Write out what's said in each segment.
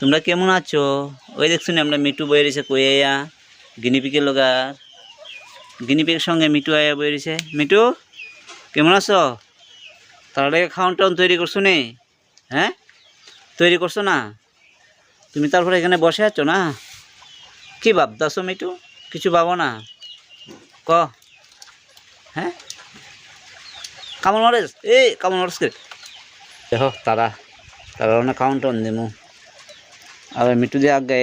তোমরা কেমন আছো? ওই দেখছ না আমরা মিটু বয়ে রয়েছে কইয়া গিনিপিকের লোগার। গিনিপিকের সঙ্গে মিটু আয়া বয়ে রয়েছে। মিটু কেমন আছো? তাহলে খাওয়ান টাউন তৈরি করছ নে? হ্যাঁ? তৈরি করছ না? তুমি তারপরে এখানে বসে আছো না? কি ভাবতাছো মিটু কিছু ভাবো না? ক? হ্যাঁ? কামড় মারেস এই কামন মারেস দেখো, তারা তারা অনেক কাউন্ট অন দিমু আর মিটু দিয়ে আগে।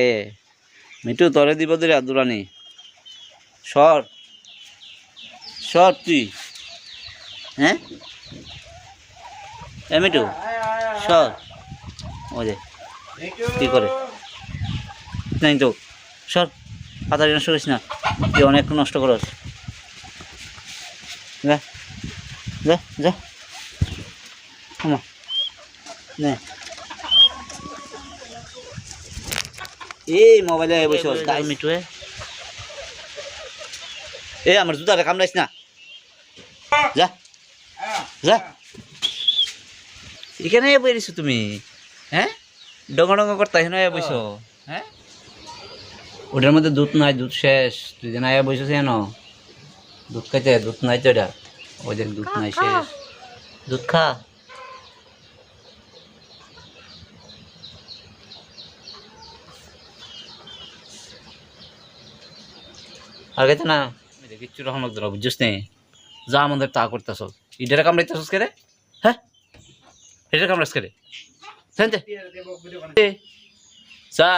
মিটু তরে দিব দিলে আদুরানি। সর। সর তুই। হ্যাঁ? এ মিটু সর। ও যে, কি করে? নাই তো। সর পাতারি নষ্ট করিস না। তুই অনেক নষ্ট করস। যা যা যা। আমা নে। এই মোবাইলে বসে গাই মিটুয়ে এ আমার জুতাটা কামড়াইস না। যা। যা। এখানে বইছো তুমি হ্যাঁ? ডঙ্গা ডঙ্গা করতে এখানে বইছো হ্যাঁ? ওটার মধ্যে দুধ নাই দুধ শেষ। তুই যেন আয়া বইছো কেন দুধ খাইতে দুধ নাই তো এটা ওই দেখ দুধ নাই শেষ। দুধ খা। আর গেছে না কিচ্ছু রকম লাগতো না বুঝছিস নে। যা আমাদের তা করতেছ। ইডারে কামড়াইতেছস কে রে? হ্যাঁ? এটা কামড়াস কে রে? চা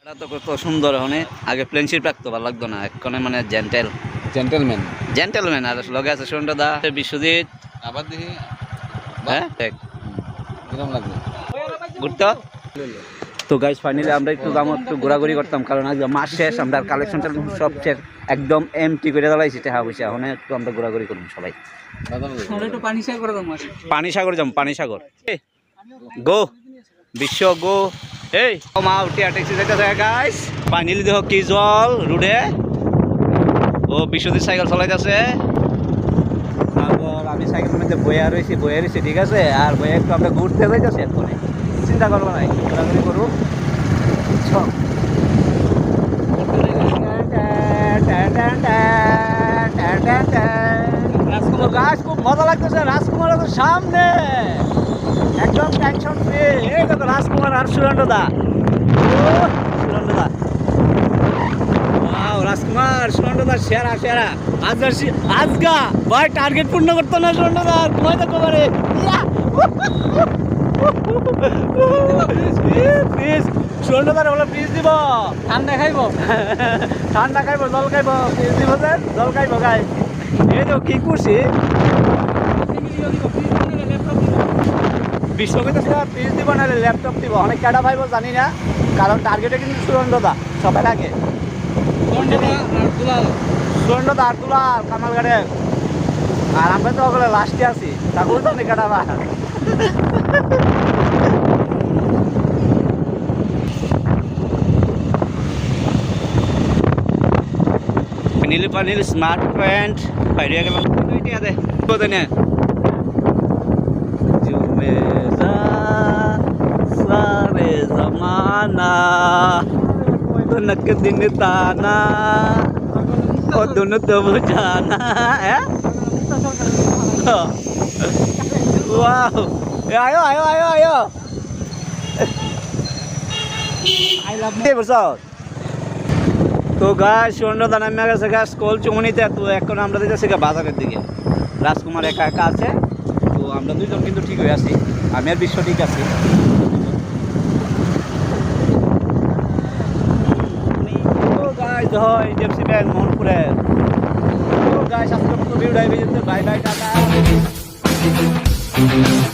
এটা তো কত সুন্দর হনে। আগে প্লেনশিপ রাখতো ভালো লাগতো না। এক্ষণে মানে জেন্টেল জেন্টেলম্যান জেন্টেলম্যান আর লগে আছে দা। বিশ্বজিৎ। আবার দেখি। হ্যাঁ দেখ। কিরম লাগবে ঘুরতো তো গাইজ ফাইনালি আমরা একটু দাম একটু ঘোরাঘুরি করতাম কারণ আজকে মাস শেষ আমরা কালেকশন সব শেষ একদম এমটি করে দাঁড়াইছি টাকা পয়সা। ওখানে একটু আমরা ঘোরাঘুরি করুন সবাই। পানি সাগর যাম পানি সাগর গো বিশ্ব গো। এই মা উঠি ট্যাক্সি যাইতেছে গাইস ফাইনালি দেখো কি জল রোডে। ও বিশ্বজিৎ সাইকেল চালাইতেছে। তারপর আমি সাইকেলের মধ্যে বইয়া রয়েছি বইয়া রয়েছি ঠিক আছে? আর বইয়া একটু আমরা ঘুরতে যাইতেছি এক্ষণে। চিন্তা করব নাই ঘোরাঘুরি করুক গাছ খুব মজা লাগতেছে, রাজকুমার তো সামনে। একদম টেনশন ফ্রি এই দেখো রাজকুমার আর সুরেন্দ্র দা। সুরেন্দ্র দা। রাজকুমার সুরেন্দ্র দা সেরা সেরা। আজ আজগা। ভাই টার্গেট পূর্ণ করতো না সুরেন্দ্র দা? ঘুমাই দেখো পারে প্লিজ সুরেন্দ্র দা বলে প্লিজ দিব। ঠান্ডা খাইব। ঠান্ডা খাইব জল খাইব প্লিজ দিব যে জল খাইব গাই এই তো কি করছি? বিশ্বকৃত পিস দিব ল্যাপটপ দিব। অনেক পাইব জানি না কারণ টার্গেটে কিন্তু সুরেন্দ্রদা সবাই আগে সুরেন্দ্রদা আর দুলাল। কামালগাড়ে আর আমরা তো ওগুলো লাস্টে আছি তারপরে তো অনেক পায় panil panil smart pant pairiya ke lam koi नक दिन ताना और दोनों तो बुझाना है wow. Ayo, ayo, ayo, ayo. তো গাছ সুরেন্দ্রদা নামে গেছে গাছ কল চুমনিতে। তো এখন আমরা যাচ্ছি বাজারের দিকে। রাজকুমার একা একা আছে। তো আমরা দুজন কিন্তু ঠিক হয়ে আছি। আমি আর বিশ্ব ঠিক আছি। হয় গাছ আসতে মতো ভিডিও ডাইভে যেতে bye bye tata. Thank you.